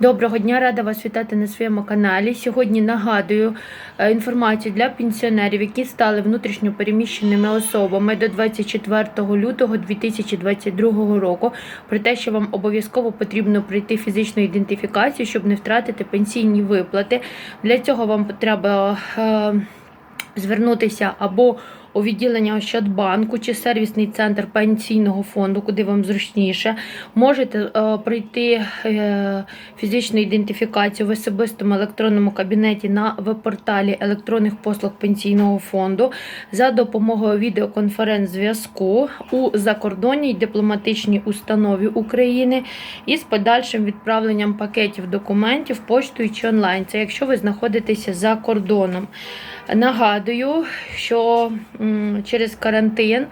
Доброго дня, рада вас вітати на своєму каналі. Сьогодні нагадую е, інформацію для пенсіонерів, які стали внутрішньо переміщеними особами до 24 лютого 2022 року. Про те, що вам обов'язково потрібно пройти фізичну ідентифікацію, щоб не втратити пенсійні виплати. Для цього вам треба е, звернутися або у відділення Ощадбанку чи сервісний центр пенсійного фонду, куди вам зручніше. Можете е, пройти е, фізичну ідентифікацію в особистому електронному кабінеті на веб-порталі електронних послуг пенсійного фонду за допомогою відеоконференц-зв'язку у закордонній дипломатичній установі України із подальшим відправленням пакетів документів поштою чи онлайн. Це якщо ви знаходитеся за кордоном. Нагадую, що через карантин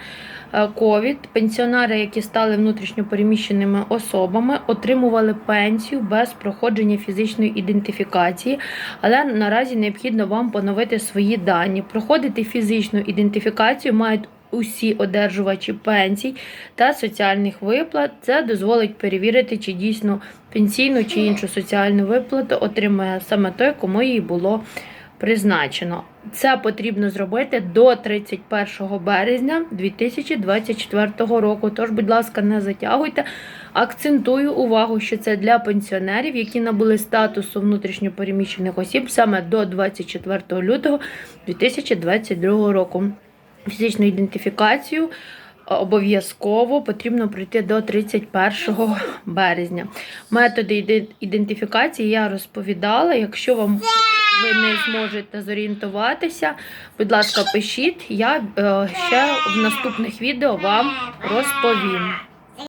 е, ковід пенсіонери, які стали внутрішньо переміщеними особами, отримували пенсію без проходження фізичної ідентифікації, але наразі необхідно вам поновити свої дані. Проходити фізичну ідентифікацію мають усі одержувачі пенсій та соціальних виплат. Це дозволить перевірити, чи дійсно пенсійну чи іншу соціальну виплату отримує саме той, кому їй було призначено. Це потрібно зробити до 31 березня 2024 року. Тож, будь ласка, не затягуйте. Акцентую увагу, що це для пенсіонерів, які набули статусу внутрішньопереміщених осіб саме до 24 лютого 2022 року. Фізичну ідентифікацію обов'язково потрібно пройти до 31 березня. Методи ідентифікації я розповідала. Якщо вам ви не зможете зорієнтуватися, будь ласка, пишіть. Я е, ще в наступних відео вам розповім.